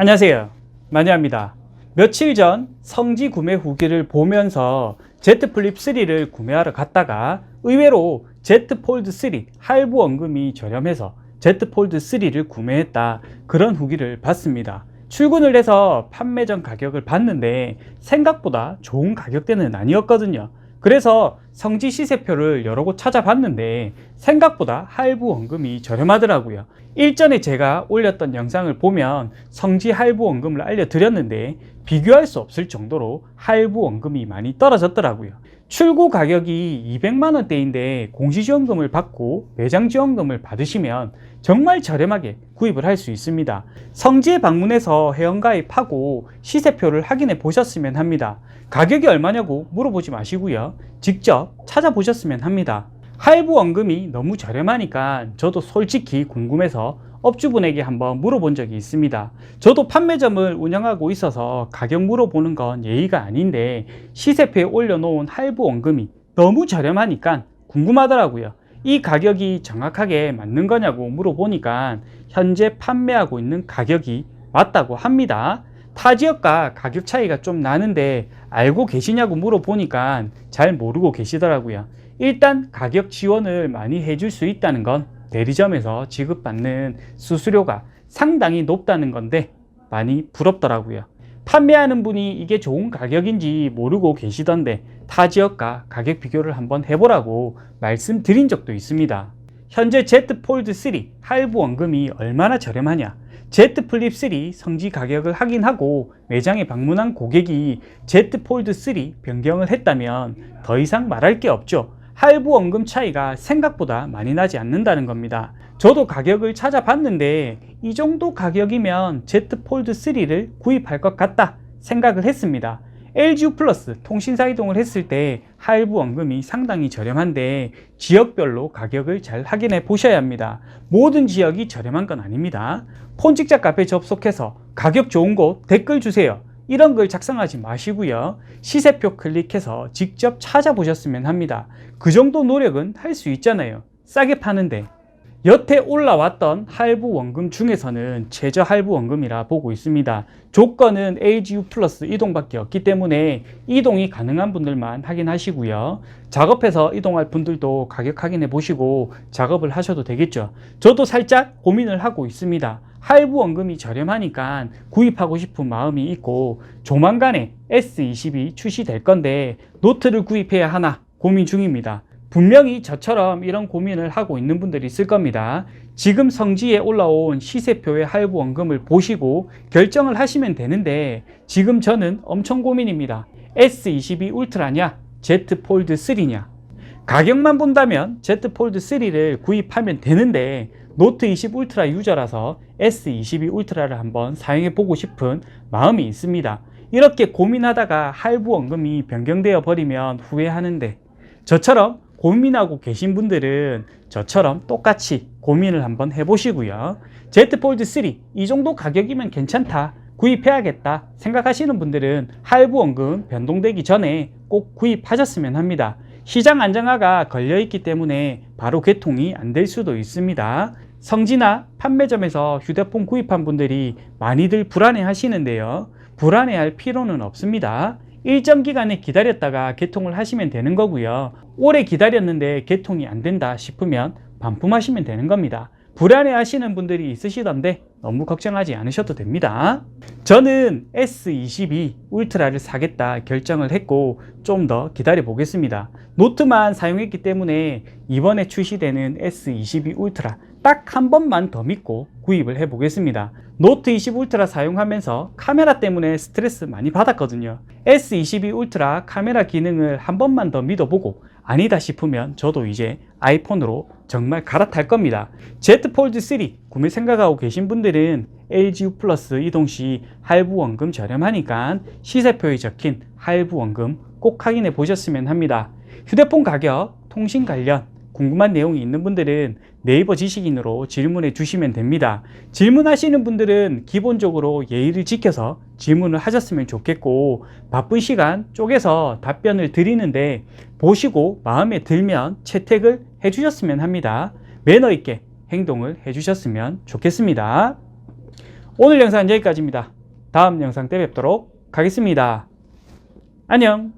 안녕하세요. 마니아입니다. 며칠 전 성지 구매 후기를 보면서 Z 플립 3를 구매하러 갔다가 의외로 Z 폴드 3 할부 원금이 저렴해서 Z 폴드 3를 구매했다. 그런 후기를 봤습니다. 출근을 해서 판매전 가격을 봤는데 생각보다 좋은 가격대는 아니었거든요. 그래서 성지 시세표를 여러 곳 찾아봤는데 생각보다 할부 원금이 저렴하더라고요. 일전에 제가 올렸던 영상을 보면 성지 할부 원금을 알려드렸는데 비교할 수 없을 정도로 할부 원금이 많이 떨어졌더라고요. 출고 가격이 200만 원대인데 공시지원금을 받고 매장 지원금을 받으시면 정말 저렴하게 구입을 할 수 있습니다. 성지에 방문해서 회원가입하고 시세표를 확인해 보셨으면 합니다. 가격이 얼마냐고 물어보지 마시고요. 직접 찾아보셨으면 합니다. 할부 원금이 너무 저렴하니까 저도 솔직히 궁금해서 업주분에게 한번 물어본 적이 있습니다. 저도 판매점을 운영하고 있어서 가격 물어보는 건 예의가 아닌데 시세표에 올려놓은 할부 원금이 너무 저렴하니까 궁금하더라고요. 이 가격이 정확하게 맞는 거냐고 물어보니까 현재 판매하고 있는 가격이 맞다고 합니다. 타 지역과 가격 차이가 좀 나는데 알고 계시냐고 물어보니까 잘 모르고 계시더라고요. 일단 가격 지원을 많이 해줄 수 있다는 건 대리점에서 지급받는 수수료가 상당히 높다는 건데 많이 부럽더라고요. 판매하는 분이 이게 좋은 가격인지 모르고 계시던데 타 지역과 가격 비교를 한번 해보라고 말씀드린 적도 있습니다. 현재 Z 폴드 3 할부 원금이 얼마나 저렴하냐? Z 플립 3 성지 가격을 확인하고 매장에 방문한 고객이 Z 폴드 3 변경을 했다면 더 이상 말할 게 없죠. 할부 원금 차이가 생각보다 많이 나지 않는다는 겁니다. 저도 가격을 찾아봤는데 이 정도 가격이면 Z 폴드 3를 구입할 것 같다 생각을 했습니다. LGU 플러스 통신사 이동을 했을 때 할부 원금이 상당히 저렴한데 지역별로 가격을 잘 확인해 보셔야 합니다. 모든 지역이 저렴한 건 아닙니다. 폰직자 카페 접속해서 가격 좋은 곳 댓글 주세요. 이런 걸 작성하지 마시고요. 시세표 클릭해서 직접 찾아보셨으면 합니다. 그 정도 노력은 할 수 있잖아요. 싸게 파는데. 여태 올라왔던 할부 원금 중에서는 최저 할부 원금이라 보고 있습니다. 조건은 LGU 플러스 이동밖에 없기 때문에 이동이 가능한 분들만 확인하시고요. 작업해서 이동할 분들도 가격 확인해 보시고 작업을 하셔도 되겠죠. 저도 살짝 고민을 하고 있습니다. 할부 원금이 저렴하니까 구입하고 싶은 마음이 있고 조만간에 S22 출시될 건데 노트를 구입해야 하나 고민 중입니다. 분명히 저처럼 이런 고민을 하고 있는 분들이 있을 겁니다. 지금 성지에 올라온 시세표의 할부 원금을 보시고 결정을 하시면 되는데 지금 저는 엄청 고민입니다. S22 울트라냐? Z 폴드 3냐? 가격만 본다면 Z 폴드 3를 구입하면 되는데 노트 20 울트라 유저라서 S22 울트라를 한번 사용해 보고 싶은 마음이 있습니다. 이렇게 고민하다가 할부 원금이 변경되어 버리면 후회하는데 저처럼 고민하고 계신 분들은 저처럼 똑같이 고민을 한번 해보시고요. Z 폴드 3 이 정도 가격이면 괜찮다. 구입해야겠다 생각하시는 분들은 할부 원금 변동되기 전에 꼭 구입하셨으면 합니다. 시장 안정화가 걸려있기 때문에 바로 개통이 안 될 수도 있습니다. 성지나 판매점에서 휴대폰 구입한 분들이 많이들 불안해 하시는데요. 불안해 할 필요는 없습니다. 일정 기간에 기다렸다가 개통을 하시면 되는 거고요. 오래 기다렸는데 개통이 안 된다 싶으면 반품하시면 되는 겁니다. 불안해 하시는 분들이 있으시던데 너무 걱정하지 않으셔도 됩니다. 저는 S22 울트라를 사겠다 결정을 했고 좀 더 기다려 보겠습니다. 노트만 사용했기 때문에 이번에 출시되는 S22 울트라 딱 한 번만 더 믿고 구입을 해 보겠습니다. 노트 20 울트라 사용하면서 카메라 때문에 스트레스 많이 받았거든요. S22 울트라 카메라 기능을 한 번만 더 믿어보고 아니다 싶으면 저도 이제 아이폰으로 정말 갈아탈 겁니다. Z 폴드 3 구매 생각하고 계신 분들은 LGU 플러스 이동 시 할부 원금 저렴하니까 시세표에 적힌 할부 원금 꼭 확인해 보셨으면 합니다. 휴대폰 가격, 통신 관련 궁금한 내용이 있는 분들은 네이버 지식인으로 질문해 주시면 됩니다. 질문하시는 분들은 기본적으로 예의를 지켜서 질문을 하셨으면 좋겠고 바쁜 시간 쪼개서 답변을 드리는데 보시고 마음에 들면 채택을 해 주셨으면 합니다. 매너 있게 행동을 해 주셨으면 좋겠습니다. 오늘 영상은 여기까지입니다. 다음 영상 때 뵙도록 하겠습니다. 안녕!